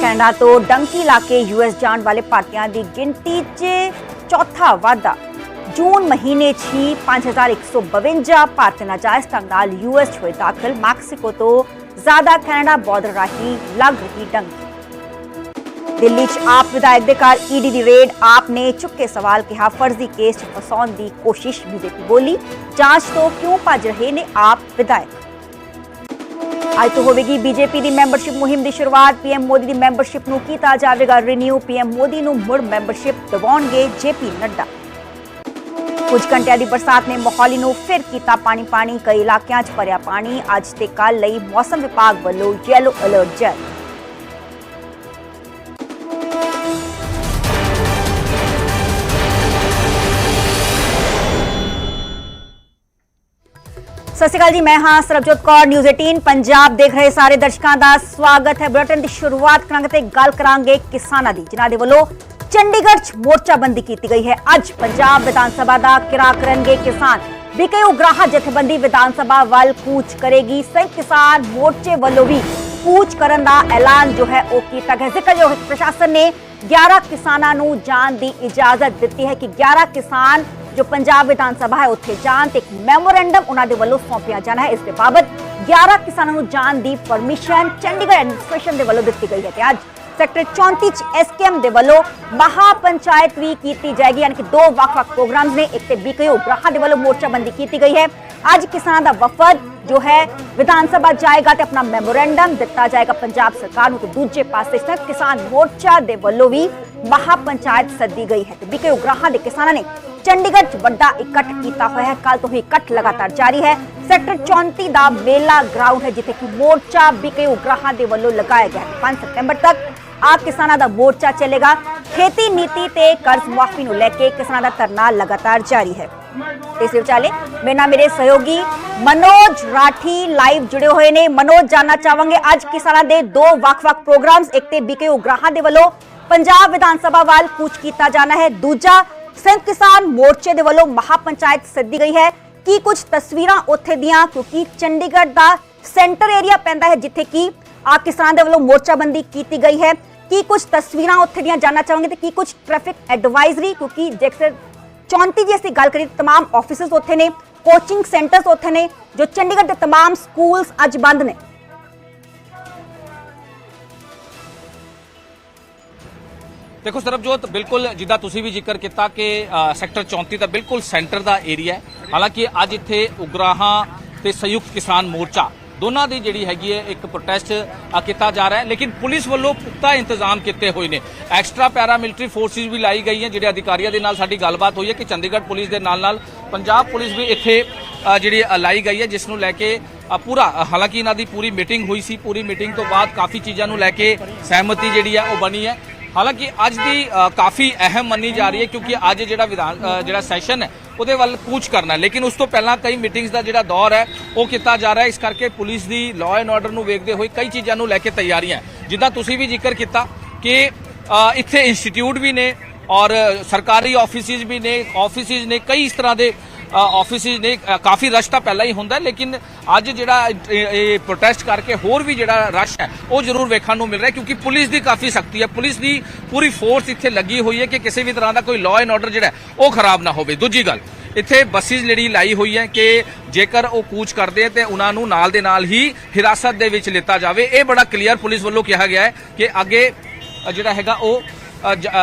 Canada ਤੋਂ donkey ਲਾ ਕੇ US ਜਾਣ ਵਾਲੇ ਭਾਰਤੀਆਂ ਦੀ ਗਿਣਤੀ 'ਚ ਚੌਥਾ ਵਾਧਾ। ਜੂਨ ਮਹੀਨੇ 'ਚ ਹੀ 5152 ਭਾਰਤੀ ਨਾਜਾਇਜ਼ ਢੰਗ ਨਾਲ ਯੂਐਸ ਹੋਏ ਦਾਖਲ। ਮੈਕਸੀਕੋ ਤੋਂ ਜ਼ਿਆਦਾ ਕੈਨੇਡਾ ਬਾਰਡਰ ਰਾਹੀਂ ਲੱਗ ਰਹੀ ਡੰਕੀ ਦਿੱਲੀ 'ਚ ਆਪ ਵਿਧਾਇਕ ਦੇ ਘਰ ਈਡੀ ਦੀ ਰੇਡ। ਆਪ ਨੇ ਚੁੱਕੇ ਸਵਾਲ ਕਿਹਾ, ਫਰਜ਼ੀ ਕੇਸ 'ਚ ਫਸਾਉਣ ਦੀ ਕੋਸ਼ਿਸ਼ ਬੀਜੇਪੀ ਬੋਲੀ। ਜਾਂਚ ਤੋਂ ਕਿਉਂ ਭੱਜ ਰਹੇ ਨੇ ਆਪ ਵਿਧਾਇਕ? ਅੱਜ ਤੋਂ ਹੋਵੇਗੀ ਬੀਜੇਪੀ ਦੀ ਮੈਂਬਰਸ਼ਿਪ ਮੁਹਿੰਮ ਦੀ ਸ਼ੁਰੂਆਤ। ਪੀਐਮ ਮੋਦੀ ਦੀ ਮੈਂਬਰਸ਼ਿਪ ਨੂੰ ਕੀਤਾ ਜਾਵੇਗਾ ਰੀਨਿਊ ਪੀਐਮ ਮੋਦੀ ਨੂੰ ਮੁੜ ਮੈਂਬਰਸ਼ਿਪ ਦਿਵਾਉਣਗੇ ਜੇਪੀ ਨੱਡਾ। ਕੁਝ ਘੰਟਿਆਂ ਦੀ ਬਰਸਾਤ ਨੇ ਮੋਹਾਲੀ ਨੂੰ ਫਿਰ ਕੀਤਾ ਪਾਣੀ ਪਾਣੀ। ਕਈ ਇਲਾਕਿਆਂ 'ਚ ਭਰਿਆ ਪਾਣੀ। ਅੱਜ ਤੇ ਕੱਲ ਲਈ ਮੌਸਮ ਵਿਭਾਗ ਵੱਲੋਂ ਯੈਲੋ ਅਲਰਟ ਜਾਰੀ। ਸਤਿ ਸ਼੍ਰੀ ਅਕਾਲ ਜੀ, ਮੈਂ ਹਾਂ ਸਰਬਜੋਤ ਕੌਰ ਨਿਊਜ਼ 18 ਪੰਜਾਬ ਦੇਖ ਰਹੇ ਸਾਰੇ ਦਰਸ਼ਕਾਂ ਦਾ ਸਵਾਗਤ ਹੈ ਬੁਲੇਟਿਨ ਦੀ ਸ਼ੁਰੂਆਤ ਕਰਾਂਗੇ ਤੇ ਗੱਲ ਕਰਾਂਗੇ ਕਿਸਾਨਾਂ ਦੀ, ਜਿਨ੍ਹਾਂ ਦੇ ਵੱਲੋਂ ਚੰਡੀਗੜ੍ਹ 'ਚ ਮੋਰਚਾਬੰਦੀ ਕੀਤੀ ਗਈ ਹੈ। ਅੱਜ ਪੰਜਾਬ ਵਿਧਾਨ ਸਭਾ ਦਾ ਕਿਰਾ ਕਰਨਗੇ ਕਿਸਾਨ। ਵਿਕੇ ਉਗਰਾਹਾ ਜਥੇਬੰਦੀ ਵਿਧਾਨ ਸਭਾ ਵੱਲ ਕੂਚ ਕਰੇਗੀ। ਸੰਯੁਕਤ ਕਿਸਾਨ ਮੋਰਚੇ ਵੱਲੋਂ ਵੀ ਕੂਚ ਕਰਨ ਦਾ ਐਲਾਨ ਜੋ ਹੈ ਉਹ ਕੀਤਾ ਗਿਆ। ਜ਼ਿਕਰਯੋਗ ਪ੍ਰਸ਼ਾਸਨ ਨੇ 11 ਕਿਸਾਨਾਂ ਨੂੰ ਜਾਣ ਦੀ ਇਜਾਜ਼ਤ ਦਿੱਤੀ ਹੈ ਕਿ 11 ਕਿਸਾਨ ਜੋ ਪੰਜਾਬ ਵਿਧਾਨ ਸਭਾ ਹੈ, ਉੱਥੇ ਜਾਣ ਤੇ ਇੱਕ ਮੈਮੋਰੈਂਡਮ ਉਹਨਾਂ ਦੇ ਵੱਲੋਂ ਸੌਂਪਿਆ ਜਾਣਾ ਹੈ। ਇਸ ਦੇ ਬਾਬਤ 11 ਕਿਸਾਨਾਂ ਨੂੰ ਜਾਣ ਦੀ ਪਰਮਿਸ਼ਨ ਚੰਡੀਗੜ੍ਹ ਐਡਮਿਨਿਸਟ੍ਰੇਸ਼ਨ ਦੇ ਵੱਲੋਂ ਦਿੱਤੀ ਗਈ ਹੈ ਤੇ ਅੱਜ ਸੈਕਟਰ 34 ਚ ਐਸਕੇਐਮ ਦੇ ਵੱਲੋਂ ਮਹਾ ਪੰਚਾਇਤ ਵੀ ਕੀਤੀ ਜਾਏਗੀ, ਯਾਨੀ ਕਿ ਦੋ ਵੱਖ-ਵੱਖ ਪ੍ਰੋਗਰਾਮਸ ਨੇ, ਇੱਕ ਤੇ ਬੀਕਯੂ ਗ੍ਰਾਹਾਂ ਦੇ ਵੱਲੋਂ ਮੋਰਚਾਬੰਦੀ ਕੀਤੀ ਗਈ ਹੈ। ਅੱਜ ਕਿਸਾਨਾਂ ਦਾ ਵਫਦ ਜੋ ਹੈ, ਵਿਧਾਨ ਸਭਾ ਜਾਏਗਾ ਤੇ ਆਪਣਾ ਮੈਮੋਰੈਂਡਮ ਦਿੱਤਾ ਜਾਏਗਾ ਪੰਜਾਬ ਸਰਕਾਰ ਨੂੰ, ਤੇ ਦੂਜੇ ਪਾਸੇ ਸੰਯੁਕਤ ਕਿਸਾਨ ਮੋਰਚਾ ਦੇ ਵੱਲੋਂ ਵੀ ਮਹਾ ਪੰਚਾਇਤ ਸੱਦੀ ਗਈ ਹੈ। ਤੇ ਬੀਕਯੂ ਗ੍ਰਾਹਾਂ ਦੇ ਕਿਸਾਨਾਂ ਨੇ ਚੰਡੀਗੜ੍ਹ 'ਚ ਵੱਡਾ ਇਕੱਠ ਕੀਤਾ ਹੋਇਆ ਹੈ। ਕੱਲ ਤੋਂ ਹੀ ਇਕੱਠ ਲਗਾਤਾਰ ਜਾਰੀ ਹੈ। ਸੈਕਟਰ 34 ਦਾ ਮੇਲਾ ਗਰਾਊਂਡ ਹੈ, ਜਿੱਥੇ ਕਿ ਮੋਰਚਾ ਬੀਕਯੂ ਗ੍ਰਾਹਾਂ ਦੇ ਵੱਲੋਂ ਲਗਾਇਆ ਗਿਆ 5 ਸਤੰਬਰ ਤੱਕ ਆ ਕਿਸਾਨਾਂ ਦਾ ਮੋਰਚਾ ਚੱਲੇਗਾ। ਖੇਤੀ ਨੀਤੀ ਤੇ ਕਰਜ਼ ਮੁਆਫੀ ਨੂੰ ਲੈ ਕੇ ਕਿਸਾਨਾਂ ਦਾ ਧਰਨਾ ਲਗਾਤਾਰ ਜਾਰੀ ਹੈ। ਇਸ ਵਿਚਾਲੇ ਮੇਰੇ ਨਾਲ ਮੇਰੇ ਸਹਿਯੋਗੀ ਮਨੋਜ ਰਾਠੀ ਲਾਈਵ ਜੁੜੇ ਹੋਏ ਨੇ। ਮਨੋਜ, ਜਾਨਣਾ ਚਾਹਾਂਗੇ, ਅੱਜ ਕਿਸਾਨਾਂ ਦੇ ਦੋ ਵੱਖ-ਵੱਖ ਪ੍ਰੋਗਰਾਮਸ ਇੱਕ ਤੇ ਬੀਕੇ ਉਗਰਾਹਾਂ ਦੇ ਵੱਲੋਂ ਪੰਜਾਬ ਵਿਧਾਨ ਸਭਾ ਵੱਲ ਕੂਚ ਕੀਤਾ ਜਾਣਾ ਹੈ। ਦੂਜਾ ਸੰਯੁਕਤ ਕਿਸਾਨ ਮੋਰਚੇ ਦੇ ਵੱਲੋਂ ਮਹਾ ਪੰਚਾਇਤ ਸੱਦੀ ਗਈ ਹੈ ਕੀ ਕੁਝ ਤਸਵੀਰਾਂ ਉੱਥੇ ਦੀਆਂ ਕਿਉਂਕਿ ਚੰਡੀਗੜ੍ਹ ਦਾ ਸੈਂਟਰ ਏਰੀਆ ਪੈਂਦਾ ਹੈ ਜਿੱਥੇ ਕੀ ਆ ਕਿਸਾਨਾਂ ਦੇ ਵੱਲੋਂ ਮੋਰਚਾਬੰਦੀ ਕੀਤੀ ਗਈ ਹੈ ਕੀ ਕੁਝ ਤਸਵੀਰਾਂ ਉੱਥੇ ਦੀਆਂ ਜਾਨਣਾ ਚਾਹਾਂਗੇ ਤੇ ਕੀ ਕੁਝ ਟ੍ਰੈਫਿਕ ਐਡਵਾਈਜ਼ਰੀ ਕਿਉਂਕਿ ਜੇਕਰ 34 ਦੀ ਅਸੀਂ ਗੱਲ ਕਰੀਏ ਤਾਂ तमाम ਆਫਿਸਸ ਉੱਥੇ ਨੇ ਕੋਚਿੰਗ ਸੈਂਟਰਸ ਉੱਥੇ ਨੇ ਜੋ ਚੰਡੀਗੜ੍ਹ ਦੇ तमाम ਸਕੂਲਸ ਅੱਜ ਬੰਦ ਨੇ ਦੇਖੋ ਸਰਬਜੋਤ, ਬਿਲਕੁਲ ਜਿੱਦਾਂ ਤੁਸੀਂ ਵੀ ਜ਼ਿਕਰ ਕੀਤਾ ਕਿ ਸੈਕਟਰ 34 ਦਾ ਬਿਲਕੁਲ ਸੈਂਟਰ ਦਾ ਏਰੀਆ ਹੈ। ਹਾਲਾਂਕਿ ਅੱਜ ਇੱਥੇ ਉਗਰਾਹਾਂ ਤੇ ਸੰਯੁਕਤ ਕਿਸਾਨ ਮੋਰਚਾ ਦੋਨਾਂ ਦੀ ਜਿਹੜੀ ਹੈਗੀ ਹੈ ਇੱਕ ਪ੍ਰੋਟੈਸਟ ਕੀਤਾ ਜਾ ਰਿਹਾ ਹੈ। ਲੇਕਿਨ ਪੁਲਿਸ ਵੱਲੋਂ ਪੁਖਤਾ ਇੰਤਜ਼ਾਮ ਕੀਤੇ ਹੋਏ ਨੇ। ਐਕਸਟਰਾ ਪੈਰਾ ਮਿਲਟਰੀ ਫੋਰਸਿਸ ਵੀ ਲਾਈ ਗਈਆਂ ਜਿਹੜੇ ਅਧਿਕਾਰੀਆਂ ਦੇ ਨਾਲ ਸਾਡੀ ਗੱਲਬਾਤ ਹੋਈ ਹੈ ਕਿ ਚੰਡੀਗੜ੍ਹ ਪੁਲਿਸ ਦੇ ਨਾਲ ਨਾਲ ਪੰਜਾਬ ਪੁਲਿਸ ਵੀ ਇੱਥੇ ਜਿਹੜੀ ਲਾਈ ਗਈ ਹੈ, ਜਿਸ ਨੂੰ ਲੈ ਕੇ ਪੂਰਾ ਹਾਲਾਂਕਿ ਇਹਨਾਂ ਦੀ ਪੂਰੀ ਮੀਟਿੰਗ ਹੋਈ ਸੀ। ਪੂਰੀ ਮੀਟਿੰਗ ਤੋਂ ਬਾਅਦ ਕਾਫੀ ਚੀਜ਼ਾਂ ਨੂੰ ਲੈ ਕੇ ਸਹਿਮਤੀ ਜਿਹੜੀ ਹੈ ਉਹ ਬਣੀ ਹੈ। ਹਾਲਾਂਕਿ ਅੱਜ ਦੀ ਕਾਫੀ ਅਹਿਮ ਮੰਨੀ ਜਾ ਰਹੀ ਹੈ ਕਿਉਂਕਿ ਅੱਜ ਜਿਹੜਾ ਵਿਧਾਨ ਜਿਹੜਾ ਸੈਸ਼ਨ ਹੈ, ਉਹਦੇ ਵੱਲ ਕੂਚ ਕਰਨਾ ਲੇਕਿਨ ਉਸ ਤੋਂ ਪਹਿਲਾਂ ਕਈ ਮੀਟਿੰਗਸ ਦਾ ਜਿਹੜਾ ਦੌਰ ਹੈ, ਉਹ ਕੀਤਾ ਜਾ ਰਿਹਾ ਇਸ ਕਰਕੇ ਪੁਲਿਸ ਦੀ ਲਾਅ ਐਂਡ ਆਰਡਰ ਨੂੰ ਵੇਖਦੇ ਹੋਏ ਕਈ ਚੀਜ਼ਾਂ ਨੂੰ ਲੈ ਕੇ ਤਿਆਰੀਆਂ ਜਿੱਦਾਂ ਤੁਸੀਂ ਵੀ ਜ਼ਿਕਰ ਕੀਤਾ ਕਿ ਇੱਥੇ ਇੰਸਟੀਚਿਊਟ ਵੀ ਨੇ ਔਰ ਸਰਕਾਰੀ ਆਫਿਸਿਸ ਵੀ ਨੇ ਆਫਿਸਿਸ ਨੇ ਕਈ ਇਸ ਤਰ੍ਹਾਂ ਦੇ ਆਫਿਸਿਸ ਨੇ ਕਾਫੀ ਰਸ਼ ਤਾਂ ਪਹਿਲਾਂ ਹੀ ਹੁੰਦਾ, ਲੇਕਿਨ ਅੱਜ ਜਿਹੜਾ ਇਹ- ਪ੍ਰੋਟੈਸਟ ਕਰਕੇ ਹੋਰ ਵੀ ਜਿਹੜਾ ਰਸ਼ ਹੈ, ਉਹ ਜ਼ਰੂਰ ਵੇਖਣ ਨੂੰ ਮਿਲ ਰਿਹਾ, ਕਿਉਂਕਿ ਪੁਲਿਸ ਦੀ ਕਾਫੀ ਸਖਤੀ ਹੈ। ਪੁਲਿਸ ਦੀ ਪੂਰੀ ਫੋਰਸ ਇੱਥੇ ਲੱਗੀ ਹੋਈ ਹੈ ਕਿ ਕਿਸੇ ਵੀ ਤਰ੍ਹਾਂ ਦਾ ਕੋਈ ਲਾਅ ਐਂਡ ਆਰਡਰ ਜਿਹੜਾ ਉਹ ਖਰਾਬ ਨਾ ਹੋਵੇ। ਦੂਜੀ ਗੱਲ, ਇੱਥੇ ਬੱਸਿਸ ਜਿਹੜੀ ਲਾਈ ਹੋਈ ਹੈ ਕਿ ਜੇਕਰ ਉਹ ਕੂਚ ਕਰਦੇ ਆ, ਤੇ ਉਹਨਾਂ ਨੂੰ ਨਾਲ ਦੇ ਨਾਲ ਹੀ ਹਿਰਾਸਤ ਦੇ ਵਿੱਚ ਲਿੱਤਾ ਜਾਵੇ। ਇਹ ਬੜਾ ਕਲੀਅਰ ਪੁਲਿਸ ਵੱਲੋਂ ਕਿਹਾ ਗਿਆ ਹੈ ਕਿ ਅੱਗੇ ਜਿਹੜਾ ਹੈਗਾ ਉਹ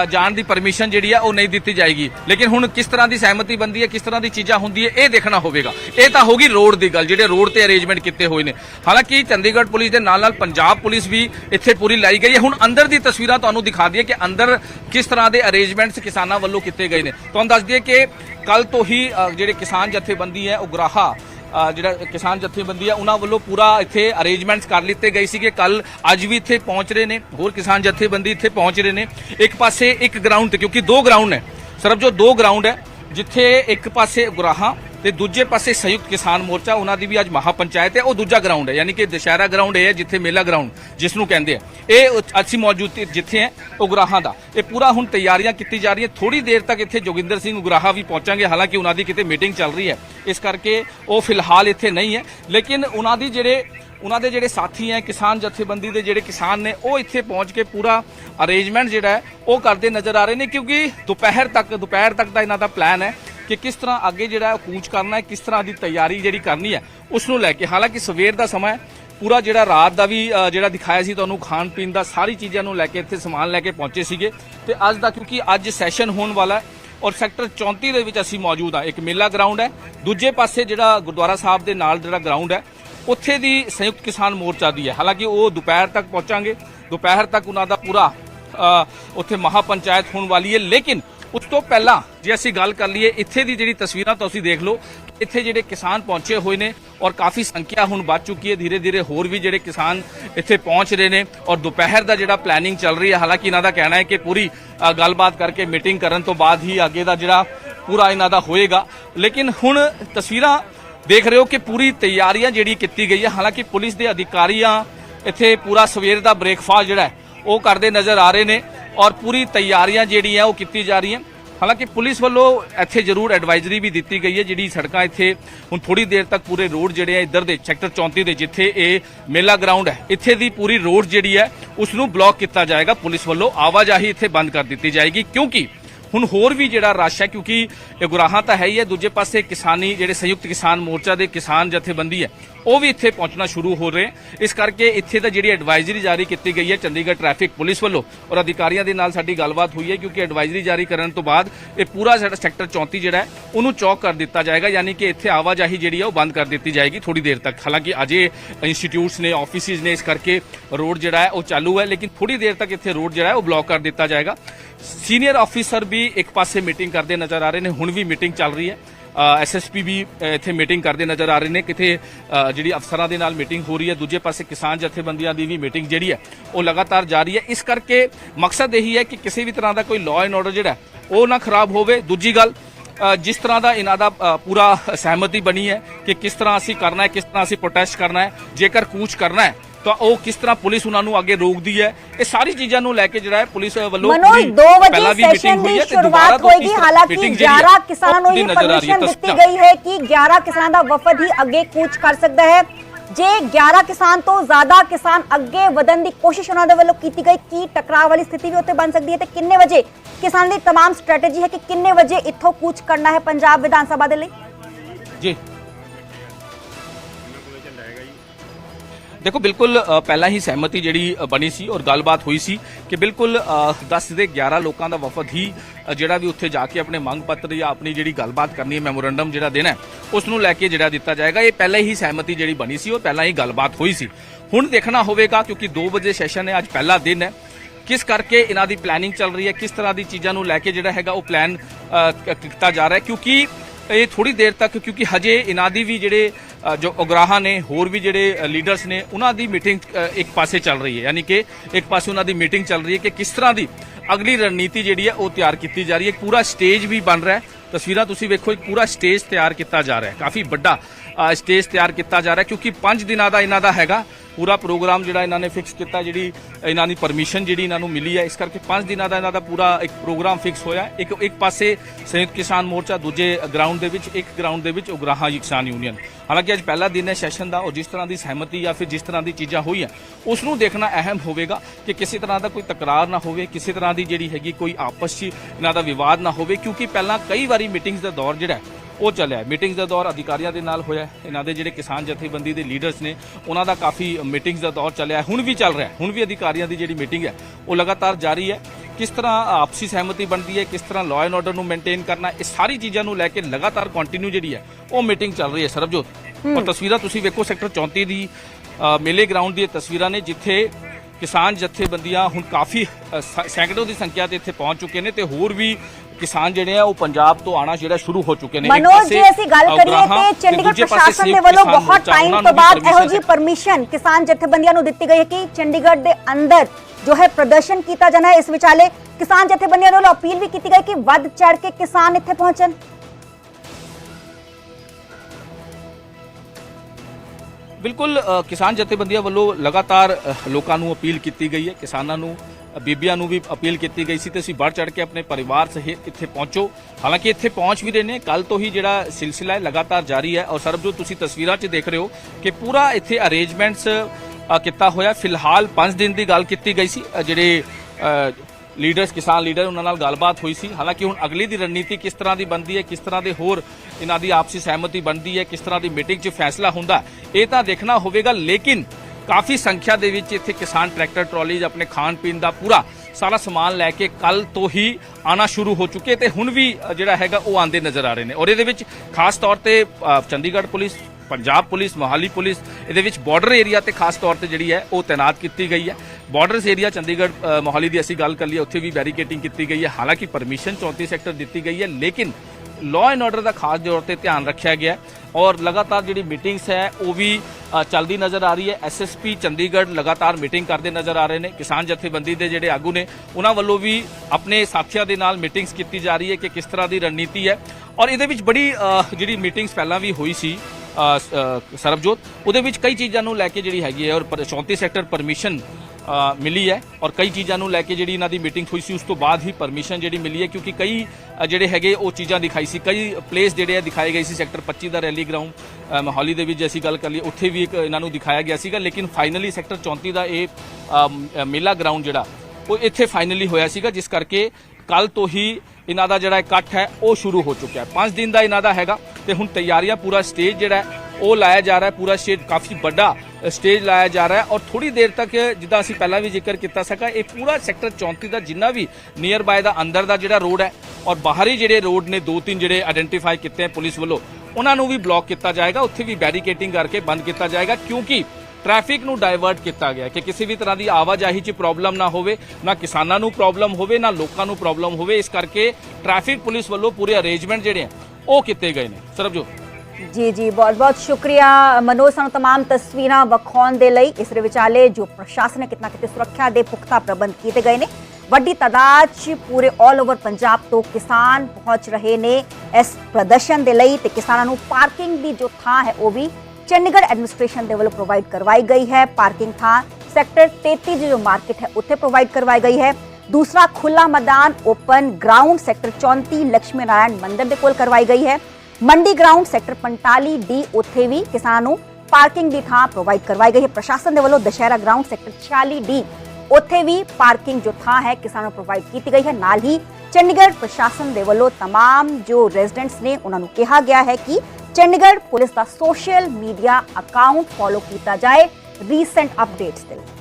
ਜਾਣ ਦੀ ਪਰਮਿਸ਼ਨ ਜਿਹੜੀ ਆ ਉਹ ਨਹੀਂ ਦਿੱਤੀ ਜਾਏਗੀ। ਲੇਕਿਨ ਹੁਣ ਕਿਸ ਤਰ੍ਹਾਂ ਦੀ ਸਹਿਮਤੀ ਬੰਦੀ ਹੈ, ਕਿਸ ਤਰ੍ਹਾਂ ਦੀ ਚੀਜ਼ਾਂ ਹੁੰਦੀ ਹੈ, ਇਹ ਦੇਖਣਾ ਹੋਵੇਗਾ। ਇਹ ਤਾਂ ਹੋਗੀ ਰੋਡ ਦੀ ਗੱਲ, ਜਿਹੜੇ ਰੋਡ ਤੇ ਅਰੇਂਜਮੈਂਟ ਕੀਤੇ ਹੋਏ ਨੇ। ਹਾਲਾਂਕਿ ਚੰਡੀਗੜ੍ਹ ਪੁਲਿਸ ਦੇ ਨਾਲ ਨਾਲ ਪੰਜਾਬ ਪੁਲਿਸ ਵੀ ਇੱਥੇ ਪੂਰੀ ਲਾਈ ਗਈ ਹੈ। ਹੁਣ ਅੰਦਰ ਦੀ ਤਸਵੀਰਾਂ ਤੁਹਾਨੂੰ ਦਿਖਾ ਦਈਏ ਕਿ ਅੰਦਰ ਕਿਸ ਤਰ੍ਹਾਂ ਦੇ ਅਰੇਂਜਮੈਂਟਸ ਕਿਸਾਨਾਂ ਵੱਲੋਂ ਕੀਤੇ ਗਏ ਨੇ। ਤੁਹਾਨੂੰ ਦੱਸ ਦਈਏ ਕਿ ਕੱਲ ਤੋਂ ਹੀ ਜਿਹੜੇ ਕਿਸਾਨ ਜਥੇਬੰਦੀ ਹੈ ਉਗਰਾਹਾ ਜਿਹੜਾ ਕਿਸਾਨ ਜਥੇਬੰਦੀ ਆ, ਉਹਨਾਂ ਵੱਲੋਂ ਪੂਰਾ ਇੱਥੇ ਅਰੇਂਜਮੈਂਟਸ ਕਰ ਲਿੱਤੇ ਗਏ ਸੀਗੇ। ਕੱਲ ਅੱਜ ਵੀ ਇੱਥੇ ਪਹੁੰਚ ਰਹੇ ਨੇ, ਹੋਰ ਕਿਸਾਨ ਜਥੇਬੰਦੀ ਇੱਥੇ ਪਹੁੰਚ ਰਹੇ ਨੇ। ਇੱਕ ਪਾਸੇ ਇੱਕ ਗਰਾਊਂਡ ਤੇ, ਕਿਉਂਕਿ ਦੋ ਗਰਾਊਂਡ ਨੇ। ਸਿਰਫ ਜੋ ਦੋ ਗਰਾਊਂਡ ਹੈ, ਜਿੱਥੇ ਇੱਕ ਪਾਸੇ ਗੁਰਾਹਾਂ ਤੇ ਦੂਜੇ ਪਾਸੇ ਸੰਯੁਕਤ ਕਿਸਾਨ ਮੋਰਚਾ, ਉਹਨਾਂ ਦੀ ਵੀ ਅੱਜ ਮਹਾ ਪੰਚਾਇਤ ਹੈ, ਉਹ ਦੂਜਾ ਗਰਾਊਂਡ ਹੈ, ਯਾਨੀ ਕਿ ਦੁਸ਼ਹਿਰਾ ਗਰਾਊਂਡ ਇਹ ਹੈ ਜਿੱਥੇ ਮੇਲਾ ਗਰਾਊਂਡ ਜਿਸ ਨੂੰ ਕਹਿੰਦੇ ਆ। ਇਹ ਉ- ਅਸੀਂ ਮੌਜੂਦ ਜਿੱਥੇ ਹੈ, ਉਗਰਾਹਾਂ ਦਾ। ਇਹ ਪੂਰਾ ਹੁਣ ਤਿਆਰੀਆਂ ਕੀਤੀ ਜਾ ਰਹੀਆਂ ਥੋੜੀ ਦੇਰ ਤੱਕ ਇੱਥੇ ਜੋਗਿੰਦਰ ਸਿੰਘ ਉਗਰਾਹਾ ਵੀ ਪਹੁੰਚਾਂਗੇ, ਹਾਲਾਂਕਿ ਉਹਨਾਂ ਦੀ ਕਿਤੇ ਮੀਟਿੰਗ ਚੱਲ ਰਹੀ ਹੈ। ਇਸ ਕਰਕੇ ਉਹ ਫਿਲਹਾਲ ਇੱਥੇ ਨਹੀਂ ਹੈ, ਲੇਕਿਨ ਉਹਨਾਂ ਦੀ ਜਿਹੜੇ ਉਹਨਾਂ ਦੇ ਜਿਹੜੇ ਸਾਥੀ ਹੈ, ਕਿਸਾਨ ਜਥੇਬੰਦੀ ਦੇ ਜਿਹੜੇ ਕਿਸਾਨ ਨੇ, ਉਹ ਇੱਥੇ ਪਹੁੰਚ ਕੇ ਪੂਰਾ ਅਰੇਂਜਮੈਂਟ ਜਿਹੜਾ ਹੈ, ਉਹ ਕਰਦੇ ਨਜ਼ਰ ਆ ਰਹੇ ਨੇ, ਕਿਉਂਕਿ ਦੁਪਹਿਰ ਤੱਕ ਦੁਪਹਿਰ ਤੱਕ ਦਾ ਇਹਨਾਂ ਦਾ ਪਲਾਨ ਹੈ। ਕਿ ਕਿਸ ਤਰ੍ਹਾਂ ਅੱਗੇ ਜਿਹੜਾ ਹੈ ਕੂਚ ਕਰਨਾ ਹੈ ਕਿਸ ਤਰ੍ਹਾਂ ਦੀ ਤਿਆਰੀ ਜਿਹੜੀ ਕਰਨੀ ਹੈ ਉਸ ਨੂੰ ਲੈ ਕੇ। ਹਾਲਾਂਕਿ ਸਵੇਰ ਦਾ ਸਮਾਂ ਹੈ ਪੂਰਾ ਜਿਹੜਾ ਰਾਤ ਦਾ ਵੀ ਜਿਹੜਾ ਦਿਖਾਇਆ ਸੀ ਤੁਹਾਨੂੰ ਖਾਣ ਪੀਣ ਦਾ ਸਾਰੀ ਚੀਜ਼ਾਂ ਨੂੰ ਲੈ ਕੇ ਇੱਥੇ ਸਮਾਨ ਲੈ ਕੇ ਪਹੁੰਚੇ ਸੀਗੇ। ਤੇ ਅੱਜ ਦਾ ਕਿਉਂਕਿ ਅੱਜ ਸੈਸ਼ਨ ਹੋਣ ਵਾਲਾ ਹੈ ਔਰ ਸੈਕਟਰ 34 ਦੇ ਵਿੱਚ ਅਸੀਂ ਮੌਜੂਦ ਆ ਇੱਕ ਮੇਲਾ ਗਰਾਊਂਡ ਹੈ ਦੂਜੇ ਪਾਸੇ ਜਿਹੜਾ ਗੁਰਦੁਆਰਾ ਸਾਹਿਬ ਦੇ ਨਾਲ ਜਿਹੜਾ ਗਰਾਊਂਡ ਹੈ ਉੱਥੇ ਦੀ ਸੰਯੁਕਤ ਕਿਸਾਨ ਮੋਰਚਾ ਦੀ ਹੈ। ਹਾਲਾਂਕਿ ਉਹ ਦੁਪਹਿਰ ਤੱਕ ਪਹੁੰਚਾਂਗੇ। ਦੁਪਹਿਰ ਤੱਕ ਉਹਨਾਂ ਦਾ ਪੂਰਾ ਅ, ਉੱਥੇ ਮਹਾਪੰਚਾਇਤ ਹੋਣ ਵਾਲੀ ਹੈ ਲੇਕਿਨ ਉਸ ਤੋਂ ਪਹਿਲਾਂ ਜੇ ਅਸੀਂ ਗੱਲ ਕਰ ਲਈਏ ਇੱਥੇ ਦੀ ਜਿਹੜੀ ਤਸਵੀਰਾਂ ਤੁਸੀਂ ਦੇਖ ਲਓ, ਇੱਥੇ ਜਿਹੜੇ ਕਿਸਾਨ ਪਹੁੰਚੇ ਹੋਏ ਨੇ ਔਰ ਕਾਫੀ ਸੰਖਿਆ ਹੁਣ ਵੱਧ ਚੁੱਕੀ ਹੈ। ਧੀਰੇ ਧੀਰੇ ਹੋਰ ਵੀ ਜਿਹੜੇ ਕਿਸਾਨ ਇੱਥੇ ਪਹੁੰਚ ਰਹੇ ਨੇ ਔਰ ਦੁਪਹਿਰ ਦਾ ਜਿਹੜਾ ਪਲੈਨਿੰਗ ਚੱਲ ਰਹੀ ਹੈ, ਹਾਲਾਂਕਿ ਇਹਨਾਂ ਦਾ ਕਹਿਣਾ ਹੈ ਕਿ ਪੂਰੀ ਗੱਲਬਾਤ ਕਰਕੇ ਮੀਟਿੰਗ ਕਰਨ ਤੋਂ ਬਾਅਦ ਹੀ ਅੱਗੇ ਦਾ ਜਿਹੜਾ ਪੂਰਾ ਇਹਨਾਂ ਦਾ ਹੋਏਗਾ। ਲੇਕਿਨ ਹੁਣ ਤਸਵੀਰਾਂ ਦੇਖ ਰਹੇ ਹੋ ਕਿ ਪੂਰੀ ਤਿਆਰੀਆਂ ਜਿਹੜੀ ਕੀਤੀ ਗਈ ਹੈ। ਹਾਲਾਂਕਿ ਪੁਲਿਸ ਦੇ ਅਧਿਕਾਰੀਆਂ ਇੱਥੇ ਪੂਰਾ ਸਵੇਰ ਦਾ ਬ੍ਰੇਕਫਾਸਟ ਜਿਹੜਾ ਹੈ ਉਹ ਕਰਦੇ ਨਜ਼ਰ ਆ ਰਹੇ ਨੇ ਔਰ ਪੂਰੀ ਤਿਆਰੀਆਂ ਜਿਹੜੀਆਂ ਉਹ ਕੀਤੀ ਜਾ ਰਹੀਆਂ। ਹਾਲਾਂਕਿ ਪੁਲਿਸ ਵੱਲੋਂ ਇੱਥੇ ਜ਼ਰੂਰ ਐਡਵਾਈਜ਼ਰੀ ਵੀ ਦਿੱਤੀ ਗਈ ਹੈ, ਜਿਹੜੀ ਸੜਕਾਂ ਇੱਥੇ ਹੁਣ ਥੋੜੀ ਦੇਰ ਤੱਕ ਪੂਰੇ ਰੋਡ ਜਿਹੜੇ ਆ ਇੱਧਰ ਦੇ ਸੈਕਟਰ 34 ਦੇ ਜਿੱਥੇ ਇਹ ਮੇਲਾ ਗਰਾਊਂਡ ਹੈ, ਇੱਥੇ ਦੀ ਪੂਰੀ ਰੋਡ ਜਿਹੜੀ ਹੈ ਉਸ ਨੂੰ ਬਲੌਕ ਕੀਤਾ ਜਾਏਗਾ। ਪੁਲਿਸ ਵੱਲੋਂ ਆਵਾਜਾਈ ਇੱਥੇ ਬੰਦ ਕਰ ਦਿੱਤੀ ਜਾਏਗੀ ਕਿਉਂਕਿ ਹੁਣ ਹੋਰ ਵੀ ਜਿਹੜਾ ਰਸ਼ ਹੈ, ਕਿਉਂਕਿ ਇਹ ਗੁਰਾਹਾਂ ਤਾਂ ਹੈ ਹੀ ਹੈ, ਦੂਜੇ ਪਾਸੇ ਕਿਸਾਨੀ ਜਿਹੜੇ ਸੰਯੁਕਤ ਕਿਸਾਨ ਮੋਰਚਾ ਦੇ ਕਿਸਾਨ ਜਥੇਬੰਦੀ ਹੈ, ਉਹ ਵੀ ਇੱਥੇ ਪਹੁੰਚਣਾ ਸ਼ੁਰੂ ਹੋ ਰਹੇ ਇਸ ਕਰਕੇ ਇੱਥੇ ਤਾਂ ਜਿਹੜੀ ਐਡਵਾਈਜ਼ਰੀ ਜਾਰੀ ਕੀਤੀ ਗਈ ਹੈ, ਚੰਡੀਗੜ੍ਹ ਟ੍ਰੈਫਿਕ ਪੁਲਿਸ ਵੱਲੋਂ, ਔਰ ਅਧਿਕਾਰੀਆਂ ਦੇ ਨਾਲ ਸਾਡੀ ਗੱਲਬਾਤ ਹੋਈ ਹੈ, ਕਿਉਂਕਿ ਐਡਵਾਈਜ਼ਰੀ ਜਾਰੀ ਕਰਨ ਤੋਂ ਬਾਅਦ ਇਹ ਪੂਰਾ ਸਾਡਾ ਸੈਕਟਰ 34 ਜਿਹੜਾ ਹੈ, ਉਹਨੂੰ ਚੌਕ ਕਰ ਦਿੱਤਾ ਜਾਏਗਾ, ਯਾਨੀ ਕਿ ਇੱਥੇ ਆਵਾਜਾਈ ਜਿਹੜੀ ਹੈ ਉਹ ਬੰਦ ਕਰ ਦਿੱਤੀ ਜਾਏਗੀ ਥੋੜੀ ਦੇਰ ਤੱਕ। ਹਾਲਾਂਕਿ ਅਜੇ ਇੰਸਟੀਚਿਊਟਸ ਨੇ ਆਫਿਸਿਸ ਨੇ, ਇਸ ਕਰਕੇ ਰੋਡ ਜਿਹੜਾ ਹੈ, ਉਹ ਚਾਲੂ ਹੈ, ਲੇਕਿਨ ਥੋੜੀ ਦੇਰ ਤੱਕ ਇੱਥੇ ਰੋਡ ਜਿਹੜਾ ਹੈ, ਉਹ ਬਲੌਕ ਕਰ ਦਿੱਤਾ ਜਾਏਗਾ। ਸੀਨੀਅਰ ਆਫੀਸਰ ਵੀ ਇੱਕ ਪਾਸੇ ਮੀਟਿੰਗ ਕਰਦੇ ਨਜ਼ਰ ਆ ਰਹੇ ਨੇ, ਹੁਣ ਵੀ ਮੀਟਿੰਗ ਚੱਲ ਰਹੀ ਹੈ। ਐਸਐਸਪੀ ਵੀ ਇੱਥੇ ਮੀਟਿੰਗ ਕਰਦੇ ਨਜ਼ਰ ਆ ਰਹੇ ਨੇ ਕਿਤੇ ਜਿਹੜੀ ਅਫਸਰਾਂ ਦੇ ਨਾਲ ਮੀਟਿੰਗ ਹੋ ਰਹੀ ਹੈ, ਦੂਜੇ ਪਾਸੇ ਕਿਸਾਨ ਜਥੇਬੰਦੀਆਂ ਦੀ ਵੀ ਮੀਟਿੰਗ ਜਿਹੜੀ ਹੈ, ਉਹ ਲਗਾਤਾਰ ਜਾਰੀ ਹੈ। ਇਸ ਕਰਕੇ ਮਕਸਦ ਇਹੀ ਹੈ ਕਿ ਕਿਸੇ ਵੀ ਤਰ੍ਹਾਂ ਦਾ ਕੋਈ ਲਾਅ ਐਂਡ ਆਰਡਰ ਜਿਹੜਾ ਉਹ ਨਾ ਖਰਾਬ ਹੋਵੇ। ਦੂਜੀ ਗੱਲ ਜਿਸ ਤਰ੍ਹਾਂ ਦਾ ਇਹਨਾਂ ਦਾ ਪੂਰਾ ਸਹਿਮਤੀ ਬਣੀ ਹੈ ਕਿ ਕਿਸ ਤਰ੍ਹਾਂ ਅਸੀਂ ਕਰਨਾ ਹੈ, ਕਿਸ ਤਰ੍ਹਾਂ ਅਸੀਂ ਪ੍ਰੋਟੈਸਟ ਕਰਨਾ ਹੈ, ਜੇਕਰ ਕੂਚ ਕਰਨਾ ਹੈ ਤਾਂ ਉਹ ਕਿਸ ਤਰ੍ਹਾਂ ਪੁਲਿਸ ਉਹਨਾਂ ਨੂੰ ਅੱਗੇ ਰੋਕਦੀ ਹੈ ਇਹ ਸਾਰੀ ਚੀਜ਼ਾਂ ਨੂੰ ਲੈ ਕੇ ਜਿਹੜਾ ਹੈ ਪੁਲਿਸ ਵੱਲੋਂ ਮਨੋਜ ਪੂਰੀ 2 ਪਹਿਲਾਂ ਵਜੇ ਵੀ ਸੈਸ਼ਨ meeting ਹੋਈ ਦੀ ਹੈ ਤੇ ਦੁਬਾਰਾ ਸ਼ੁਰੂਆਤ ਤੋਂ ਹੋਏਗੀ ਇਸ ਹਾਲਾਂਕਿ meeting ਜਿਹੜੀ ਹੈ, 11 ਕਿਸਾਨਾਂ ਨੂੰ ਉਹ ਇਹ ਨਜ਼ਰ ਆ ਰਹੀ ਹੈ। ਪਰਮਿਸ਼ਨ ਦਿੱਤੀ ਤਸਵੀਰਾਂ। ਗਈ ਹੈ ਕਿ 11 ਕਿਸਾਨਾਂ ਦਾ ਵਫਦ ਹੀ ਅੱਗੇ ਕੂਚ ਕਰ ਸਕਦਾ ਹੈ ਜੇ 11 ਕਿਸਾਨ ਤੋਂ ਜ਼ਿਆਦਾ ਕਿਸਾਨ ਅੱਗੇ ਵਧਣ ਦੀ ਕੋਸ਼ਿਸ਼ ਉਹਨਾਂ ਦੇ ਵੱਲੋਂ ਕੀਤੀ ਗਈ ਕੀ ਟਕਰਾਅ ਵਾਲੀ ਸਥਿਤੀ ਵੀ ਉੱਥੇ ਬਣ ਸਕਦੀ ਹੈ ਤੇ ਕਿੰਨੇ ਵਜੇ ਕਿਸਾਨ ਦੀ तमाम ਸਟ੍ਰੈਟੇਜੀ ਹੈ ਕਿ ਕਿੰਨੇ ਵਜੇ ਇੱਥੋਂ ਕੂਚ ਕਰਨਾ ਹੈ ਪੰਜਾਬ ਵਿਧਾਨ ਸਭਾ ਦੇ ਲਈ ਜੀ ਦੇਖੋ, ਬਿਲਕੁਲ ਪਹਿਲਾਂ ਹੀ ਸਹਿਮਤੀ ਜਿਹੜੀ ਬਣੀ ਸੀ ਔਰ ਗੱਲਬਾਤ ਹੋਈ ਸੀ ਕਿ ਬਿਲਕੁਲ 10 ਦੇ 11 ਲੋਕਾਂ ਦਾ ਵਫਦ ਹੀ ਜਿਹੜਾ ਵੀ ਉੱਥੇ ਜਾ ਕੇ ਆਪਣੇ ਮੰਗ ਪੱਤਰ ਜਾਂ ਆਪਣੀ ਜਿਹੜੀ ਗੱਲਬਾਤ ਕਰਨੀ ਹੈ ਮੈਮੋਰੰਡਮ ਜਿਹੜਾ ਦੇਣਾ ਉਸ ਨੂੰ ਲੈ ਕੇ ਜਿਹੜਾ ਦਿੱਤਾ ਜਾਏਗਾ। ਇਹ ਪਹਿਲਾਂ ਹੀ ਸਹਿਮਤੀ ਜਿਹੜੀ ਬਣੀ ਸੀ ਔਰ ਪਹਿਲਾਂ ਹੀ ਗੱਲਬਾਤ ਹੋਈ ਸੀ। ਹੁਣ ਦੇਖਣਾ ਹੋਵੇਗਾ, ਕਿਉਂਕਿ 2 ਵਜੇ ਸੈਸ਼ਨ ਹੈ, ਅੱਜ ਪਹਿਲਾ ਦਿਨ ਹੈ। ਕਿਸ ਕਰਕੇ ਇਹਨਾਂ ਦੀ ਪਲੈਨਿੰਗ ਚੱਲ ਰਹੀ ਹੈ, ਕਿਸ ਤਰ੍ਹਾਂ ਦੀ ਚੀਜ਼ਾਂ ਨੂੰ ਲੈ ਕੇ ਜਿਹੜਾ ਹੈਗਾ ਉਹ ਪਲਾਨ ਕੀਤਾ ਜਾ ਰਿਹਾ ਹੈ, ਕਿਉਂਕਿ ਇਹ ਥੋੜੀ ਦੇਰ ਤੱਕ ਕਿਉਂਕਿ ਹਜੇ ਇਹਨਾਂ ਦੀ ਵੀ ਜਿਹੜੇ ਜੋ ਉਗਰਾਹਾਂ ਨੇ, ਹੋਰ ਵੀ ਜਿਹੜੇ ਲੀਡਰਸ ਨੇ, ਉਹਨਾਂ ਦੀ ਮੀਟਿੰਗ ਇੱਕ ਪਾਸੇ ਚੱਲ ਰਹੀ ਹੈ। ਯਾਨੀ ਕਿ ਇੱਕ ਪਾਸੇ ਉਹਨਾਂ ਦੀ ਮੀਟਿੰਗ ਚੱਲ ਰਹੀ ਹੈ ਕਿ ਕਿਸ ਤਰ੍ਹਾਂ ਦੀ ਅਗਲੀ ਰਣਨੀਤੀ ਜਿਹੜੀ ਹੈ ਉਹ ਤਿਆਰ ਕੀਤੀ ਜਾ ਰਹੀ ਹੈ। ਪੂਰਾ ਸਟੇਜ ਵੀ ਬਣ ਰਿਹਾ ਹੈ। ਤਸਵੀਰਾਂ ਤੁਸੀਂ ਵੇਖੋ, ਇੱਕ ਪੂਰਾ ਸਟੇਜ ਤਿਆਰ ਕੀਤਾ ਜਾ ਰਿਹਾ ਹੈ। ਕਾਫੀ ਵੱਡਾ ਸਟੇਜ ਤਿਆਰ ਕੀਤਾ ਜਾ ਰਿਹਾ ਕਿਉਂਕਿ 5 ਦਿਨਾਂ ਦਾ ਇਹਨਾਂ ਦਾ ਹੈਗਾ ਪੂਰਾ ਪ੍ਰੋਗਰਾਮ ਜਿਹੜਾ ਇਹਨਾਂ ਨੇ ਫਿਕਸ ਕੀਤਾ, ਜਿਹੜੀ ਇਹਨਾਂ ਦੀ ਪਰਮਿਸ਼ਨ ਜਿਹੜੀ ਇਹਨਾਂ ਨੂੰ ਮਿਲੀ ਹੈ। ਇਸ ਕਰਕੇ 5 ਦਿਨਾਂ ਦਾ ਇਹਨਾਂ ਦਾ ਪੂਰਾ ਇੱਕ ਪ੍ਰੋਗਰਾਮ ਫਿਕਸ ਹੋਇਆ ਇੱਕ ਇੱਕ ਪਾਸੇ ਸੰਯੁਕਤ ਕਿਸਾਨ ਮੋਰਚਾ, ਦੂਜੇ ਗਰਾਊਂਡ ਦੇ ਵਿੱਚ, ਇੱਕ ਗਰਾਊਂਡ ਦੇ ਵਿੱਚ ਉਗਰਾਹਾਂ ਕਿਸਾਨ ਯੂਨੀਅਨ ਹਾਲਾਂਕਿ ਅੱਜ ਪਹਿਲਾ ਦਿਨ ਹੈ ਸੈਸ਼ਨ ਦਾ ਔਰ ਜਿਸ ਤਰ੍ਹਾਂ ਦੀ ਸਹਿਮਤੀ ਜਾਂ ਫਿਰ ਜਿਸ ਤਰ੍ਹਾਂ ਦੀ ਚੀਜ਼ਾਂ ਹੋਈਆਂ ਉਸ ਨੂੰ ਦੇਖਣਾ ਅਹਿਮ ਹੋਵੇਗਾ ਕਿ ਕਿਸੇ ਤਰ੍ਹਾਂ ਦਾ ਕੋਈ ਤਕਰਾਰ ਨਾ ਹੋਵੇ, ਕਿਸੇ ਤਰ੍ਹਾਂ ਦੀ ਜਿਹੜੀ ਹੈਗੀ ਕੋਈ ਆਪਸ 'ਚ ਇਹਨਾਂ ਦਾ ਵਿਵਾਦ ਨਾ ਹੋਵੇ, ਕਿਉਂਕਿ ਪਹਿਲਾਂ ਕਈ ਵਾਰੀ ਮੀਟਿੰਗਸ ਦਾ ਦੌਰ ਜਿਹੜਾ ਉਹ ਚੱਲਿਆ ਮੀਟਿੰਗਸ ਦਾ ਦੌਰ ਅਧਿਕਾਰੀਆਂ ਦੇ ਨਾਲ ਹੋਇਆ। ਇਹਨਾਂ ਦੇ ਜਿਹੜੇ ਕਿਸਾਨ ਜਥੇਬੰਦੀ ਦੇ ਲੀਡਰਸ ਨੇ ਉਹਨਾਂ ਦਾ ਕਾਫੀ ਮੀਟਿੰਗਸ ਦਾ ਦੌਰ ਚੱਲਿਆ। ਹੁਣ ਵੀ ਚੱਲ ਰਿਹਾ। ਹੁਣ ਵੀ ਅਧਿਕਾਰੀਆਂ ਦੀ ਜਿਹੜੀ ਮੀਟਿੰਗ ਹੈ ਉਹ ਲਗਾਤਾਰ ਜਾਰੀ ਹੈ ਕਿਸ ਤਰ੍ਹਾਂ ਆਪਸੀ ਸਹਿਮਤੀ ਬਣਦੀ ਹੈ ਕਿਸ ਤਰ੍ਹਾਂ ਲਾਅ ਐਂਡ ਆਰਡਰ ਨੂੰ ਮੇਨਟੇਨ ਕਰਨਾ ਇਹ ਸਾਰੀ ਚੀਜ਼ਾਂ ਨੂੰ ਲੈ ਕੇ ਲਗਾਤਾਰ ਕੰਟੀਨਿਊ ਜਿਹੜੀ ਹੈ ਉਹ ਮੀਟਿੰਗ ਚੱਲ ਰਹੀ ਹੈ ਸਰਬਜੋਤ ਔਰ ਤਸਵੀਰਾਂ ਤੁਸੀਂ ਵੇਖੋ ਸੈਕਟਰ 34 ਦੀ ਮੇਲੇ ਗਰਾਊਂਡ ਦੀਆਂ ਤਸਵੀਰਾਂ ਨੇ ਜਿੱਥੇ ਕਿਸਾਨ ਜਥੇਬੰਦੀਆਂ ਹੁਣ ਕਾਫੀ ਸੈਂਕੜੋ ਦੀ ਸੰਖਿਆ ਤੇ ਇੱਥੇ ਪਹੁੰਚ ਚੁੱਕੇ ਨੇ ਤੇ ਹੋਰ ਵੀ ਕਿਸਾਨ ਜਿਹੜੇ ਆ ਉਹ ਪੰਜਾਬ ਤੋਂ ਆਣਾ ਜਿਹੜਾ ਸ਼ੁਰੂ ਹੋ ਚੁੱਕੇ ਨੇ। ਮਨੋਜ ਜੇ ਅਸੀਂ ਗੱਲ ਕਰੀਏ ਤੇ ਚੰਡੀਗੜ੍ਹ ਪ੍ਰਸ਼ਾਸਨ ਦੇ ਵੱਲੋਂ ਬਹੁਤ ਟਾਈਮ ਤੋਂ ਬਾਅਦ ਇਹੋ ਜੀ ਪਰਮਿਸ਼ਨ ਕਿਸਾਨ ਜਥੇਬੰਦੀਆਂ ਨੂੰ ਦਿੱਤੀ ਗਈ ਹੈ ਕਿ ਚੰਡੀਗੜ੍ਹ ਦੇ ਅੰਦਰ ਜੋ ਹੈ ਪ੍ਰਦਰਸ਼ਨ ਕੀਤਾ ਜਾਣਾ ਹੈ। ਇਸ ਵਿਚਾਲੇ ਕਿਸਾਨ ਜਥੇਬੰਦੀਆਂ ਵੱਲੋਂ ਅਪੀਲ ਵੀ ਕੀਤੀ ਗਈ ਕਿ ਵੱਧ ਚੜ ਕੇ ਕਿਸਾਨ ਇੱਥੇ ਪਹੁੰਚਣ। ਬਿਲਕੁਲ ਕਿਸਾਨ ਜਥੇਬੰਦੀਆਂ ਵੱਲੋਂ ਲਗਾਤਾਰ ਲੋਕਾਂ ਨੂੰ ਅਪੀਲ ਕੀਤੀ ਗਈ ਹੈ। ਕਿਸਾਨਾਂ ਨੂੰ ਬੀਬੀਆਂ ਨੂੰ ਵੀ ਅਪੀਲ ਕੀਤੀ ਗਈ ਸੀ ਤੇ ਅਸੀਂ ਵੱਧ ਚੜ ਕੇ ਆਪਣੇ ਪਰਿਵਾਰ ਸਹਿਤ ਇੱਥੇ ਪਹੁੰਚੋ। ਹਾਲਾਂਕਿ ਇੱਥੇ ਪਹੁੰਚ ਵੀ ਰਹੇ ਨੇ। ਕੱਲ ਤੋਂ ਹੀ ਜਿਹੜਾ ਸਿਲਸਿਲਾ ਹੈ, ਲਗਾਤਾਰ ਜਾਰੀ ਹੈ। ਔਰ ਸਰਬਜੋਤ, ਤੁਸੀਂ ਤਸਵੀਰਾਂ 'ਚ ਦੇਖ ਰਹੇ ਹੋ ਕਿ ਪੂਰਾ ਇੱਥੇ ਅਰੇਂਜਮੈਂਟਸ ਕੀਤਾ ਹੋਇਆ। ਫਿਲਹਾਲ 5 ਦਿਨ ਦੀ ਗੱਲ ਕੀਤੀ ਗਈ ਸੀ। ਜਿਹੜੇ ਲੀਡਰਸ, ਕਿਸਾਨ ਲੀਡਰ ਉਹਨਾਂ ਨਾਲ ਗੱਲਬਾਤ ਹੋਈ ਸੀ। ਹਾਲਾਂਕਿ ਹੁਣ ਅਗਲੀ ਦੀ ਰਣਨੀਤੀ ਕਿਸ ਤਰ੍ਹਾਂ ਦੀ ਬਣਦੀ ਹੈ, ਕਿਸ ਤਰ੍ਹਾਂ ਦੇ ਹੋਰ ਇਹਨਾਂ ਦੀ ਆਪਸੀ ਸਹਿਮਤੀ ਬਣਦੀ ਹੈ, ਕਿਸ ਤਰ੍ਹਾਂ ਦੀ ਮੀਟਿੰਗ 'ਚ ਫੈਸਲਾ ਹੁੰਦਾ, ਇਹ ਤਾਂ ਦੇਖਣਾ ਹੋਵੇਗਾ। ਲੇਕਿਨ ਕਾਫੀ ਸੰਖਿਆ ਦੇ ਵਿੱਚ ਇੱਥੇ ਕਿਸਾਨ ਟਰੈਕਟਰ, ਟਰਾਲੀਜ਼, ਆਪਣੇ ਖਾਣ ਪੀਣ ਦਾ ਪੂਰਾ ਸਾਰਾ ਸਮਾਨ ਲੈ ਕੇ ਕੱਲ ਤੋਂ ਹੀ ਆਣਾ ਸ਼ੁਰੂ ਹੋ ਚੁੱਕੇ ਤੇ ਹੁਣ ਵੀ ਜਿਹੜਾ ਹੈਗਾ ਉਹ ਆਂਦੇ ਨਜ਼ਰ ਆ ਰਹੇ ਨੇ। ਔਰ ਇਹਦੇ ਵਿੱਚ ਖਾਸ ਤੌਰ ਤੇ Chandigarh police, Punjab police, Mohali police, ਇਹਦੇ ਵਿੱਚ ਬਾਰਡਰ ਏਰੀਆ ਤੇ ਖਾਸ ਤੌਰ ਤੇ ਜਿਹੜੀ ਹੈ ਉਹ ਤਾਇਨਾਤ ਕੀਤੀ ਗਈ ਹੈ। ਬਾਰਡਰਸ ਏਰੀਆ ਚੰਡੀਗੜ੍ਹ ਮੋਹਾਲੀ ਦੀ ਅਸੀਂ ਗੱਲ ਕਰ ਲਈਏ, ਉੱਥੇ ਵੀ ਬੈਰੀਕੇਟਿੰਗ ਕੀਤੀ ਗਈ ਹੈ। ਹਾਲਾਂਕਿ ਪਰਮਿਸ਼ਨ 34 ਸੈਕਟਰ ਦਿੱਤੀ ਗਈ ਹੈ, ਲੇਕਿਨ ਲਾਅ ਐਂਡ ਆਰਡਰ ਦਾ ਖਾਸ ਤੌਰ ਤੇ ਧਿਆਨ ਰੱਖਿਆ ਗਿਆ ਔਰ ਲਗਾਤਾਰ ਜਿਹੜੀ ਮੀਟਿੰਗਸ ਹੈ, ਉਹ ਵੀ ਚੱਲਦੀ ਨਜ਼ਰ ਆ ਰਹੀ ਹੈ। ਐਸਐਸਪੀ ਚੰਡੀਗੜ੍ਹ ਲਗਾਤਾਰ ਮੀਟਿੰਗ ਕਰਦੇ ਨਜ਼ਰ ਆ ਰਹੇ ਨੇ। ਕਿਸਾਨ ਜਥੇਬੰਦੀ ਦੇ ਜਿਹੜੇ ਆਗੂ ਨੇ, ਉਹਨਾਂ ਵੱਲੋਂ ਵੀ ਆਪਣੇ ਸਾਥੀਆਂ ਦੇ ਨਾਲ ਮੀਟਿੰਗਸ ਕੀਤੀ ਜਾ ਰਹੀ ਹੈ ਕਿ ਕਿਸ ਤਰ੍ਹਾਂ ਦੀ ਰਣਨੀਤੀ ਹੈ। ਔਰ ਇਹਦੇ ਵਿੱਚ ਬੜੀ ਜਿਹੜੀ ਮੀਟਿੰਗਸ ਪਹਿਲਾਂ ਵੀ ਹੋਈ ਸੀ ਸਰਬਜੋਤ, ਉਹਦੇ ਵਿੱਚ ਕਈ ਚੀਜ਼ਾਂ ਨੂੰ ਲੈ ਕੇ ਜਿਹੜੀ ਹੈਗੀ ਹੈ ਔਰ ਪਰ- 34 ਸੈਕਟਰ ਪਰਮਿਸ਼ਨ ਮਿਲੀ ਹੈ ਔਰ ਕਈ ਚੀਜ਼ਾਂ ਨੂੰ ਲੈ ਕੇ ਜਿਹੜੀ ਇਹਨਾਂ ਦੀ ਮੀਟਿੰਗ ਹੋਈ ਸੀ, ਉਸ ਤੋਂ ਬਾਅਦ ਹੀ ਪਰਮਿਸ਼ਨ ਜਿਹੜੀ ਮਿਲੀ ਹੈ, ਕਿਉਂਕਿ ਕਈ ਜਿਹੜੇ ਹੈਗੇ ਉਹ ਚੀਜ਼ਾਂ ਦਿਖਾਈ ਸੀ। ਕਈ ਪਲੇਸ ਜਿਹੜੇ ਆ ਦਿਖਾਏ ਗਏ ਸੀ ਸੈਕਟਰ 25 ਦਾ ਰੈਲੀ ਗਰਾਊਂਡ ਮੋਹਾਲੀ ਦੇ ਵਿੱਚ ਜੇ ਅਸੀਂ ਗੱਲ ਕਰ ਲਈ ਉੱਥੇ ਵੀ ਇੱਕ ਇਹਨਾਂ ਨੂੰ ਦਿਖਾਇਆ ਗਿਆ ਸੀਗਾ, ਲੇਕਿਨ ਫਾਈਨਲੀ ਸੈਕਟਰ 34 ਦਾ ਇਹ ਮੇਲਾ ਗਰਾਊਂਡ ਜਿਹੜਾ, ਉਹ ਇੱਥੇ ਫਾਈਨਲੀ ਹੋਇਆ ਸੀਗਾ, ਜਿਸ ਕਰਕੇ ਕੱਲ ਤੋਂ ਹੀ ਇਹਨਾਂ ਦਾ ਜਿਹੜਾ ਇਕੱਠ ਹੈ, ਉਹ ਸ਼ੁਰੂ ਹੋ ਚੁੱਕਿਆ ਹੈ। 5 ਦਿਨ ਦਾ ਇਹਨਾਂ ਦਾ ਹੈਗਾ, ਤੇ ਹੁਣ ਤਿਆਰੀਆਂ ਪੂਰਾ ਸਟੇਜ ਜਿਹੜਾ ਉਹ ਲਾਇਆ ਜਾ ਰਿਹਾ ਹੈ, ਪੂਰਾ ਸਟੇਜ ਕਾਫੀ ਵੱਡਾ ਸਟੇਜ ਲਾਇਆ ਜਾ ਰਿਹਾ ਹੈ ਔਰ ਥੋੜੀ ਦੇਰ ਤੱਕ ਜਿੱਦਾਂ ਅਸੀਂ ਪਹਿਲਾਂ ਵੀ ਜ਼ਿਕਰ ਕੀਤਾ ਸਕਾ ਇਹ ਪੂਰਾ ਸੈਕਟਰ 34 ਦਾ ਜਿੰਨਾ ਵੀ ਨੀਅਰ ਬਾਏ ਦਾ ਅੰਦਰ ਦਾ ਜਿਹੜਾ ਰੋਡ ਹੈ ਔਰ ਬਾਹਰੀ ਜਿਹੜੇ ਰੋਡ ਨੇ ਦੋ ਤਿੰਨ ਜਿਹੜੇ ਆਇਡੈਂਟੀਫਾਈ ਕੀਤੇ ਹੈ ਪੁਲਿਸ ਵੱਲੋਂ, ਉਹਨਾਂ ਨੂੰ ਵੀ ਬਲੌਕ ਕੀਤਾ ਜਾਏਗਾ, ਉੱਥੇ ਵੀ ਬੈਰੀਕੇਟਿੰਗ ਕਰਕੇ ਬੰਦ ਕੀਤਾ ਜਾਏਗਾ ਕਿਉਂਕਿ ਟ੍ਰੈਫਿਕ ਨੂੰ ਡਾਇਵਰਟ ਕੀਤਾ ਗਿਆ ਕਿ ਕਿਸੇ ਵੀ ਤਰ੍ਹਾਂ ਦੀ ਆਵਾਜਾਈ 'ਚ ਪ੍ਰੋਬਲਮ ਨਾ ਹੋਵੇ, ਨਾ ਕਿਸਾਨਾਂ ਨੂੰ ਪ੍ਰੋਬਲਮ ਹੋਵੇ, ਨਾ ਲੋਕਾਂ ਨੂੰ ਪ੍ਰੋਬਲਮ ਹੋਵੇ, ਇਸ ਕਰਕੇ ਟ੍ਰੈਫਿਕ ਪੁਲਿਸ ਵੱਲੋਂ ਪੂਰੇ ਅਰੇਂਜਮੈਂਟ ਜਿਹੜੇ ਆ ਉਹ ਕੀਤੇ ਗਏ ਨੇ। ਸਰਬਜੋਤ। ਜੀ ਜੀ, ਬਹੁਤ ਬਹੁਤ ਸ਼ੁਕਰੀਆ। ਮਨੋਜ, ਸਾਨੂੰ तमाम ਤਸਵੀਰਾਂ ਵਖਾਉਣ ਦੇ ਲਈ ਇਸ ਦੇ ਵਿਚਾਲੇ ਜੋ ਪ੍ਰਸ਼ਾਸਨ ਨੇ ਕਿਤਨਾ ਕਿਤੇ ਸੁਰੱਖਿਆ ਦੇ ਪੁਖਤਾ ਪ੍ਰਬੰਧ ਕੀਤੇ ਗਏ ਨੇ, ਵੱਡੀ ਤਦਾਦ 'ਚ ਪੂਰੇ 올 ਓਵਰ ਪੰਜਾਬ ਤੋਂ ਕਿਸਾਨ ਪਹੁੰਚ ਰਹੇ ਨੇ ਇਸ ਪ੍ਰਦਰਸ਼ਨ ਦੇ ਲਈ ਤੇ ਕਿਸਾਨਾਂ ਨੂੰ ਪਾਰਕਿੰਗ ਦੀ ਜੋ ਥਾਂ ਹੈ ਉਹ ਵੀ ਚੰਡੀਗੜ੍ਹ ਐਡਮਿਨਿਸਟ੍ਰੇਸ਼ਨ ਦੇ ਵੱਲੋਂ ਪ੍ਰੋਵਾਈਡ ਕਰਵਾਈ ਗਈ ਹੈ। ਪਾਰਕਿੰਗ ਥਾਂ ਸੈਕਟਰ 33 ਦੀ ਜੋ ਮਾਰਕੀਟ ਹੈ, ਉੱਥੇ ਪ੍ਰੋਵਾਈਡ ਕਰਵਾਈ ਗਈ ਹੈ। ਦੂਸਰਾ ਖੁੱਲਾ ਮੈਦਾਨ open ground sector 34 Lakshmi Narayan ਮੰਦਿਰ ਦੇ ਕੋਲ ਕਰਵਾਈ ਗਈ ਹੈ। ਮੰਡੀ ਗਰਾਊਂਡ ਸੈਕਟਰ 45 ਡੀ ਉੱਥੇ ਵੀ ਕਿਸਾਨਾਂ ਨੂੰ ਪਾਰਕਿੰਗ ਦੀ ਥਾਂ ਪ੍ਰੋਵਾਈਡ ਕਰਵਾਈ ਗਈ ਹੈ ਪ੍ਰਸ਼ਾਸਨ ਦੇ ਵੱਲੋਂ ਦੁਸ਼ਹਿਰਾ ਗਰਾਊਂਡ ਸੈਕਟਰ 46 ਡੀ ਉੱਥੇ ਵੀ ਪਾਰਕਿੰਗ ਜੋ ਥਾਂ ਹੈ ਕਿਸਾਨਾਂ ਨੂੰ ਪ੍ਰੋਵਾਈਡ ਕੀਤੀ ਗਈ ਹੈ ਨਾਲ ਹੀ ਚੰਡੀਗੜ੍ਹ ਪ੍ਰਸ਼ਾਸਨ ਦੇ ਵੱਲੋਂ तमाम ਜੋ ਰੈਜ਼ੀਡੈਂਟਸ ਨੇ ਉਹਨਾਂ ਨੂੰ ਕਿਹਾ ਗਿਆ ਹੈ ਕਿ ਚੰਡੀਗੜ੍ਹ ਪੁਲਿਸ ਦਾ ਸੋਸ਼ਲ ਮੀਡੀਆ ਅਕਾਊਂਟ ਫੋਲੋ ਕੀਤਾ ਜਾਏ ਰੀਸੈਂਟ ਅਪਡੇਟਸ ਦੇ ਲਈ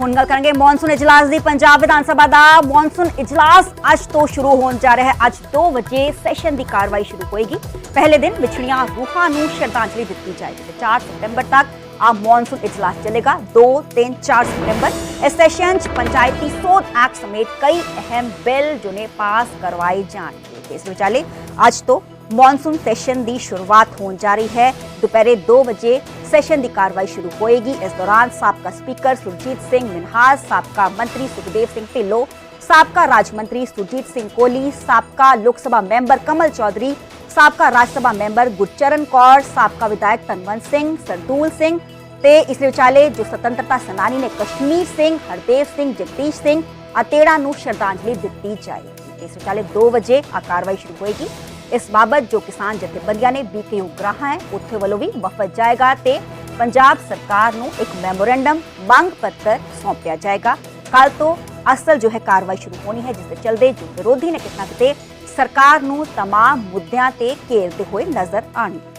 ਹੁਣ ਗੱਲ ਕਰਾਂਗੇ ਮੌਨਸੂਨ ਇਜਲਾਸ ਦੀ। ਪੰਜਾਬ ਵਿਧਾਨ ਸਭਾ ਦਾ ਮੌਨਸੂਨ ਇਜਲਾਸ ਅੱਜ ਤੋਂ ਸ਼ੁਰੂ ਹੋਣ ਜਾ ਰਿਹਾ ਹੈ। ਅੱਜ 2 ਵਜੇ ਸੈਸ਼ਨ ਦੀ ਕਾਰਵਾਈ ਸ਼ੁਰੂ ਹੋਏਗੀ। ਪਹਿਲੇ ਦਿਨ ਵਿਛੜੀਆਂ ਰੂਹਾਂ ਨੂੰ ਸ਼ਰਧਾਂਜਲੀ ਦਿੱਤੀ ਜਾਏਗੀ 4 ਸਤੰਬਰ ਤੱਕ ਆ ਮੌਨਸੂਨ ਇਜਲਾਸ ਚੱਲੇਗਾ। 2 3 4 ਸਤੰਬਰ। ਇਸ ਸੈਸ਼ਨ 'ਚ ਪੰਚਾਇਤੀ ਸੋਧ ਐਕਟ ਸਮੇਤ ਕਈ ਅਹਿਮ ਬਿੱਲ ਜੋ ਨੇ ਪਾਸ ਕਰਵਾਏ ਜਾਣਗੇ। ਇਸ ਵਿਚਾਲੇ ਅੱਜ ਤੋਂ ਮੌਨਸੂਨ ਸੈਸ਼ਨ ਦੀ ਸ਼ੁਰੂਆਤ ਹੋਣ ਜਾ ਰਹੀ ਹੈ। ਦੁਪਹਿਰੇ 2 ਵਜੇ ਸੈਸ਼ਨ ਦੀ ਕਾਰਵਾਈ ਸ਼ੁਰੂ ਹੋਏਗੀ। ਇਸ ਦੌਰਾਨ ਸਾਬਕਾ ਸਪੀਕਰ ਸੁਰਜੀਤ ਸਿੰਘ ਮਿਨਹਾਸ, ਸਾਬਕਾ ਮੰਤਰੀ ਸੁਖਦੇਵ ਸਿੰਘ ਢਿੱਲੋਂ, ਸਾਬਕਾ ਰਾਜ ਮੰਤਰੀ ਸੁਰਜੀਤ ਸਿੰਘ ਕੋਹਲੀ, ਸਾਬਕਾ ਲੋਕ ਸਭਾ ਮੈਂਬਰ ਕਮਲ ਚੌਧਰੀ, ਸਾਬਕਾ ਰਾਜ ਸਭਾ ਮੈਂਬਰ ਗੁਰਚਰਨ ਕੌਰ, ਸਾਬਕਾ ਵਿਧਾਇਕ ਤਨਵੰਤ ਸਿੰਘ, ਸਰਦੂਲ ਸਿੰਘ ਤੇ ਇਸ ਦੇ ਵਿਚਾਲੇ ਜੋ ਸੁਤੰਤਰਤਾ ਸੈਨਾਨੀ ਨੇ ਕਸ਼ਮੀਰ ਸਿੰਘ, ਹਰਦੇਵ ਸਿੰਘ, ਜਗਦੀਸ਼ ਸਿੰਘ, ਅਤੇੜਾ ਨੂੰ ਸ਼ਰਧਾਂਜਲੀ ਦਿੱਤੀ ਜਾਏਗੀ। ਇਸ ਵਿਚਾਲੇ 2 ਵਜੇ ਆ ਕਾਰਵਾਈ ਸ਼ੁਰੂ ਹੋਏਗੀ। ਇਸ ਬਾਬਤ ਜੋ ਕਿਸਾਨ ਜਥੇਬੰਦੀਆਂ ਨੇ ਬੀਕੇ ਉਗਰਾਹਾਂ ਹੈ ਉੱਥੇ ਵੱਲੋਂ ਵੀ ਵਫਦ ਜਾਏਗਾ ਤੇ ਪੰਜਾਬ ਸਰਕਾਰ ਨੂੰ ਇੱਕ ਮੈਮੋਰੈਂਡਮ ਮੰਗ ਪੱਤਰ ਸੌਂਪਿਆ ਜਾਏਗਾ ਕੱਲ ਤੋਂ ਅਸਲ ਜੋ ਹੈ ਕਾਰਵਾਈ ਸ਼ੁਰੂ ਹੋਣੀ ਹੈ ਜਿਸ ਦੇ ਚਲਦੇ ਜੋ ਵਿਰੋਧੀ ਨੇ ਕਿਤਨਾ ਕਿਤੇ ਸਰਕਾਰ ਨੂੰ तमाम ਮੁੱਦਿਆਂ ਤੇ ਘੇਰਦੇ ਹੋਏ ਨਜ਼ਰ ਆਣਗੇ